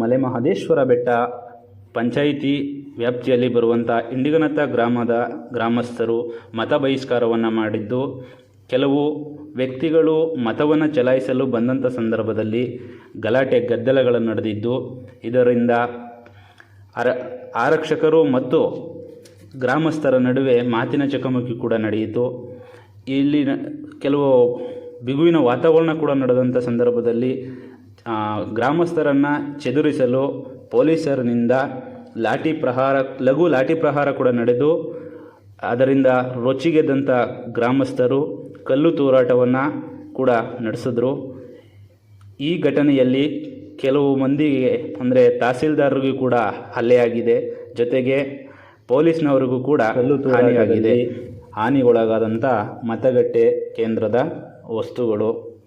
ಮಲೆಮಹದೇಶ್ವರ ಬೆಟ್ಟ ಪಂಚಾಯಿತಿ ವ್ಯಾಪ್ತಿಯಲ್ಲಿ ಬರುವಂಥ ಇಂಡಿಗನತ್ತ ಗ್ರಾಮದ ಗ್ರಾಮಸ್ಥರು ಮತ ಬಹಿಷ್ಕಾರವನ್ನು ಮಾಡಿದ್ದು, ಕೆಲವು ವ್ಯಕ್ತಿಗಳು ಮತವನ್ನು ಚಲಾಯಿಸಲು ಬಂದಂಥ ಸಂದರ್ಭದಲ್ಲಿ ಗಲಾಟೆ ಗದ್ದಲಗಳು ನಡೆದಿದ್ದು, ಇದರಿಂದ ಅರ ಆರಕ್ಷಕರು ಮತ್ತು ಗ್ರಾಮಸ್ಥರ ನಡುವೆ ಮಾತಿನ ಚಕಮಕಿ ಕೂಡ ನಡೆಯಿತು. ಇಲ್ಲಿನ ಕೆಲವು ಬಿಗುವಿನ ವಾತಾವರಣ ಕೂಡ ನಡೆದಂಥ ಸಂದರ್ಭದಲ್ಲಿ ಗ್ರಾಮಸ್ಥರನ್ನು ಚದುರಿಸಲು ಪೊಲೀಸರಿನಿಂದ ಲಾಠಿ ಪ್ರಹಾರ ಲಘು ಲಾಠಿ ಪ್ರಹಾರ ಕೂಡ ನಡೆದು ಅದರಿಂದ ರೊಚ್ಚಿಗೆದ್ದಂಥ ಗ್ರಾಮಸ್ಥರು ಕಲ್ಲು ತೂರಾಟವನ್ನು ಕೂಡ ನಡೆಸಿದ್ರು. ಈ ಘಟನೆಯಲ್ಲಿ ಕೆಲವು ಮಂದಿಗೆ ಅಂದರೆ ತಹಸೀಲ್ದಾರರಿಗೂ ಕೂಡ ಹಲ್ಲೆಯಾಗಿದೆ. ಜೊತೆಗೆ ಪೊಲೀಸ್ನವರಿಗೂ ಕೂಡ ಕಲ್ಲು ಹಾನಿಯಾಗಿದೆ. ಹಾನಿಗೊಳಗಾದಂಥ ಮತಗಟ್ಟೆ ಕೇಂದ್ರದ ವಸ್ತುಗಳು.